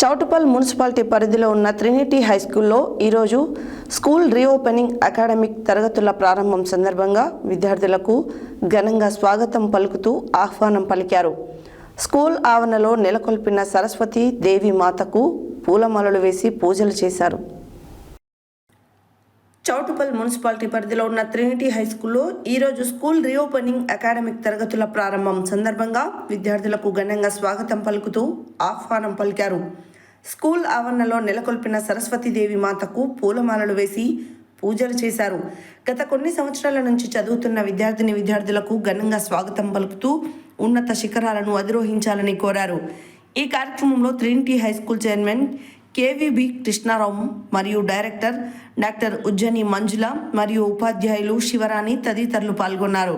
Choutuppal municipality పరిధిలో ఉన్న Trinity high స్కూల్లో ఈరోజు స్కూల్ రీఓపెనింగ్ అకాడమిక్ తరగతుల ప్రారంభం సందర్భంగా విద్యార్థులకు ఘనంగా స్వాగతం పలుకుతూ ఆహ్వానం పలికారు. స్కూల్ ఆవరణలో నెలకొల్పిన సరస్వతి దేవి మాతకు పూలమాలలు వేసి పూజలు చేశారు. చౌటుపల్ మున్సిపాలిటీ పరిధిలో ఉన్న ట్రినిటీ హై స్కూల్లో ఈరోజు స్కూల్ రీఓపెనింగ్ అకాడమిక్ తరగతుల ప్రారంభం సందర్భంగా విద్యార్థులకు ఘనంగా స్వాగతం పలుకుతూ ఆహ్వానం పలికారు. స్కూల్ ఆవరణలో నెలకొల్పిన సరస్వతీదేవి మాతకు పూలమాలలు వేసి పూజలు చేశారు. గత కొన్ని సంవత్సరాల నుంచి చదువుతున్న విద్యార్థిని విద్యార్థులకు ఘనంగా స్వాగతం పలుకుతూ ఉన్నత శిఖరాలను అధిరోహించాలని కోరారు. ఈ కార్యక్రమంలో Trinity high school chairman KVB Krishnarao మరియు డైరెక్టర్ డాక్టర్ ఉజ్జని మంజుల మరియు ఉపాధ్యాయులు శివరాణి తదితరులు పాల్గొన్నారు.